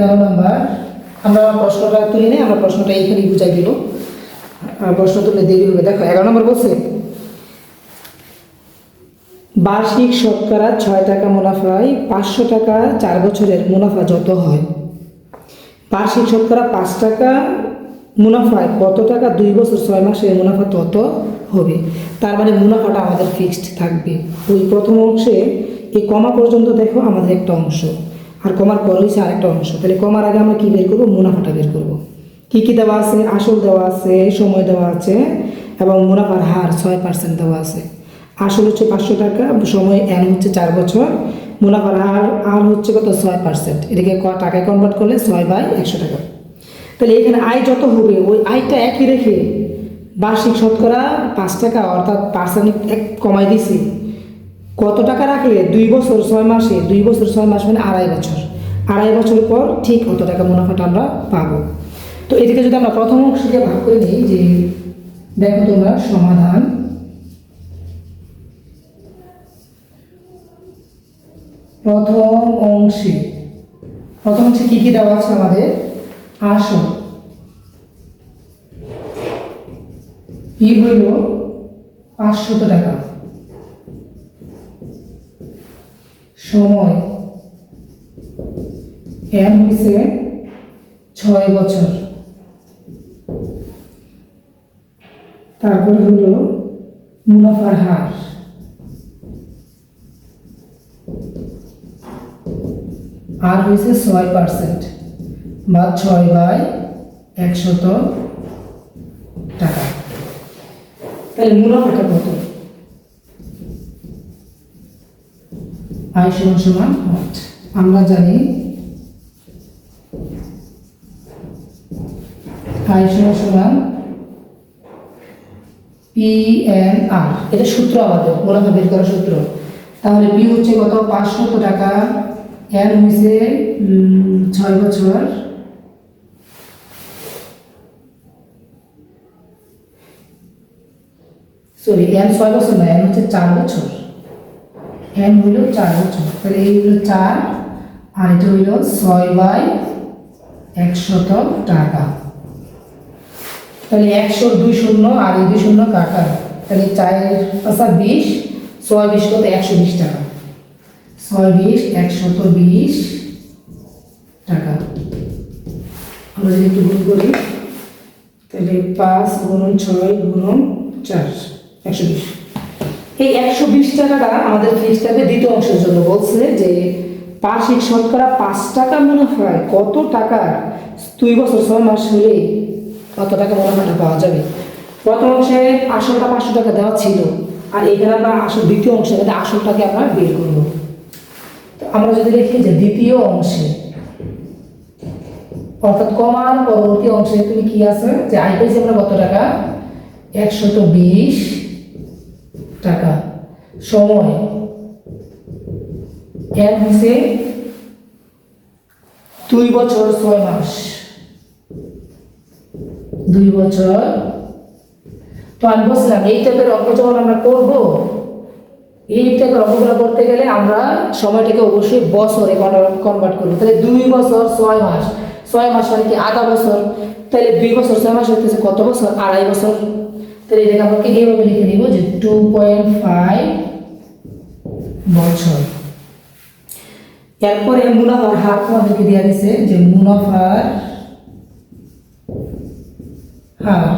এগারো নাম্বার, আমরা প্রশ্নটা তুলি নেই, আমরা প্রশ্নটা এইখানেই বুঝাই দিল প্রশ্ন তুলে দেরি হবে। দেখো, এগারো নম্বর বলছে, বার্ষিক শতকরা ছয় টাকা মুনাফায় পাঁচশো টাকা চার বছরের মুনাফা যত হয়। বার্ষিক শতকরা পাঁচ টাকা মুনাফায় কত টাকা দুই বছর ছয় মাসের মুনাফা তত হবে? তার মানে মুনাফাটা আমাদের ফিক্সড থাকবে। ওই প্রথম অংশে এই কমা পর্যন্ত দেখো আমাদের একটা অংশ। আর কমার পর হয়েছে আরেকটা অংশ। তাহলে কমার আগে আমরা কী বের করব? মুনাফাটা বের করব। কী কী দেওয়া আছে? আসল দেওয়া আছে, সময় দেওয়া আছে, এবং মুনাফার হার ছয় পার্সেন্ট দেওয়া আছে। আসল হচ্ছে পাঁচশো টাকা, সময় এন হচ্ছে চার বছর। মুনাফার হার, আর হচ্ছে কত? ছয় পার্সেন্ট এটাকে ক টাকায় কনভার্ট করলে ছয় বাই একশো টাকা। তাহলে এখানে আয় যত হবে, ওই আয়টা একই রেখে বার্ষিক শতকরা পাঁচ টাকা, অর্থাৎ পার্সেন্ট এক কমাই দিছি। কত টাকা রাখলে দুই বছর, ছয় মাসে? দুই বছর, ছয় মাস মানে আড়াই বছর। আড়াই বছর পর ঠিক কত টাকা মুনাফাটা আমরা পাবো। তো এটাকে যদি আমরা প্রথম অংশকে ভাগ করে নিই, যে দেখো তোমরা সমাধান। প্রথম অংশে প্রথম অংশে কী কী দেওয়া আছে আমাদের? আসল। পি হইল? পাঁচশত টাকা। সময়। এন হইছে ছয় বছর। তারপরে হলো মুনাফার হার। আর হয়েছে ছয় পার্সেন্ট বা ছয় বাই একশত টাকা। তাহলে মুনাফাটা কত? আয় সমান সমান আট আমরা জানি আয় সমান সমান পি এন আর এটা সূত্র আমাদের মুনাফা বের করার সূত্র। তাহলে পি হচ্ছে কত? পাঁচশত টাকা। এন হয়েছে ছয় বছর। সরি এন ছয় বছর না এন হচ্ছে চার বছর। এন হইল চার বছর। তাহলে এই হইল চার, আর এটা হইল ছয় বাই একশত টাকা। তাহলে একশো, দুই শূন্য, আর এই দুই শূন্য কাটা তাহলে চার পাঁচা বিশ, ছয় বিশ কত? একশো বিশ টাকা। ছয় বিশ, একশত বিশ টাকা। আমরা যদি একটু গুণ করি, তাহলে পাঁচ গুণন ছয় গুণন চার, একশো বিশ। এই একশো বিশ টাকাটা আমাদের থাকবে দ্বিতীয় অংশের জন্য বলছে যে বার্ষিক শতকরা পাঁচ টাকা মনে হয়। কত টাকা? দুই বছর, ছয় মাস হলে কত টাকা মনে মুনাফাটা পাওয়া যাবে। প্রথম অংশে আসলটা পাঁচশো টাকা দেওয়া ছিল। আর এখানে আমরা আসল দ্বিতীয় অংশে মধ্যে আসলটাকে আমরা বের করব। তো আমরা যদি দেখি যে দ্বিতীয় অংশে, অর্থাৎ কমার পরবর্তী অংশে তুমি কি আছে? যে আই আমরা কত টাকা? একশত বিশ। টাকা। সময়। এর হচ্ছে দুই বছর ছয় মাস। দুই বছর। তো আমি বলছিলাম, এই টাইপের অঙ্ক যখন আমরা করব? এই টাইপের অঙ্কগুলো করতে গেলে আমরা সময়টাকে অবশ্যই বছরে কনভার্ট করব। তাহলে দুই বছর ছয় মাস। ছয় মাস মানে কি আধা বছর? তাহলে দুই বছর ছয় মাস হইতেছে কত বছর? আড়াই বছর। তাহলে এটাকে আমাকে এইভাবে লিখে দিব যে টু পয়েন্ট ফাইভ বছর। এরপরে মুনাফার হার তোমাদেরকে দেওয়া গেছে যে মুনাফার হার,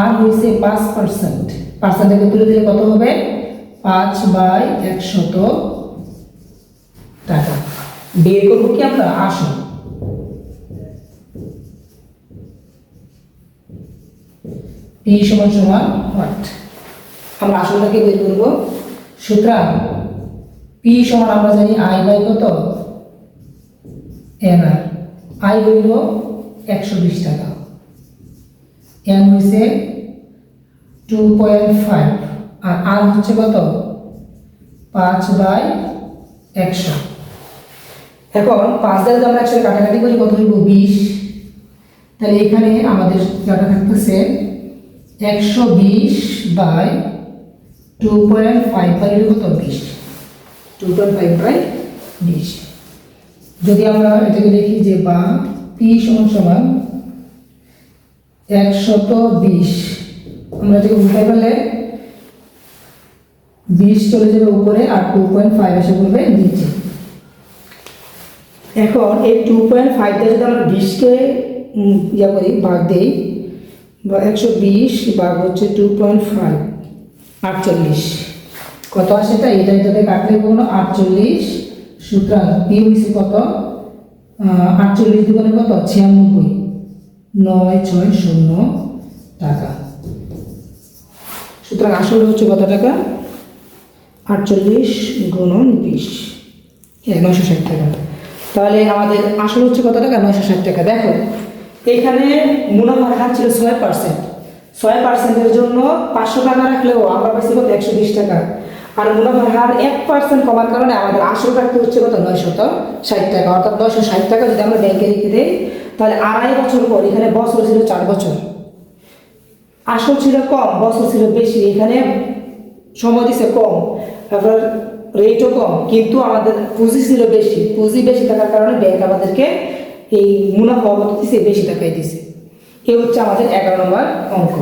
আর হয়েছে পাঁচ পার্সেন্ট পার্সেন্টটাকে তুলে দিলে কত হবে? পাঁচ বাই একশত টাকা। বের করব কি আমরা? আসুন পি সমান সমান হোয়াট আমরা আসলটাকে বের করব। সুতরাং পি সমান আমরা জানি আই বাই কত? N R. আই হইল একশো বিশ টাকা। এন হয়েছে টু পয়েন্ট ফাইভ। আর আর হচ্ছে কত? পাঁচ বাই একশো। এখন পাঁচ দ্বারা যদি আমরা একসাথে কাটাকাটি করি কত হইব? বিশ। তাহলে এখানে আমাদের ডাটা থাকতেছে একশো বিশ by two point five by কত বিশ। টু পয়েন্ট ফাইভ বাই বিশ। যদি আমরা এটাকে লিখি যে বা পি সমান সমান একশত বিশ, আমরা এটাকে উল্টাই ফেলে বিশ চলে যাবে উপরে আর টু পয়েন্ট ফাইভ এসে পড়বে নিচে। এখন এই টু পয়েন্ট ফাইভটা যদি আমরা বিশকে ইয়া করি ভাগ দিই বা একশো বিশ ভাগ হচ্ছে টু পয়েন্ট ফাইভ আটচল্লিশ। কত আসে এটা এটা এটাতে কাটলে কোনো আটচল্লিশ। সুতরাং পি হয়েছে কত? আটচল্লিশ দুগুণে কত? ছিয়ানব্বই। নয়, ছয়, শূন্য টাকা। সুতরাং আসলে হচ্ছে কত টাকা? আটচল্লিশ গুণন বিশ। হ্যাঁ নয়শো ষাট টাকা। তাহলে আমাদের আসল হচ্ছে কত টাকা? নয়শো ষাট টাকা। দেখো এখানে মুনাফার হার ছিল ছয় পার্সেন্ট ছয় পার্সেন্টের জন্য পাঁচশো টাকা রাখলেও আমরা পাইছি কত একশো বিশ টাকা। আর মুনাফার হার এক পার্সেন্ট কমার কারণে আমাদের আসল রাখতে হচ্ছে কত? নয়শত ষাট টাকা। অর্থাৎ নয়শো ষাট টাকা যদি আমরা ব্যাংকে রেখে দিই, তাহলে আড়াই বছর পর এখানে বছর ছিল চার বছর। আসল ছিল কম, বছর ছিল বেশি। এখানে সময় দিছে কম, তারপর রেটও কম। কিন্তু আমাদের পুঁজি ছিল বেশি। পুঁজি বেশি থাকার কারণে ব্যাংক আমাদেরকে এই মুনাফা বাবদ দিছে বেশি টাকাই দিছে। এ হচ্ছে আমাদের এগারো নম্বর অঙ্ক।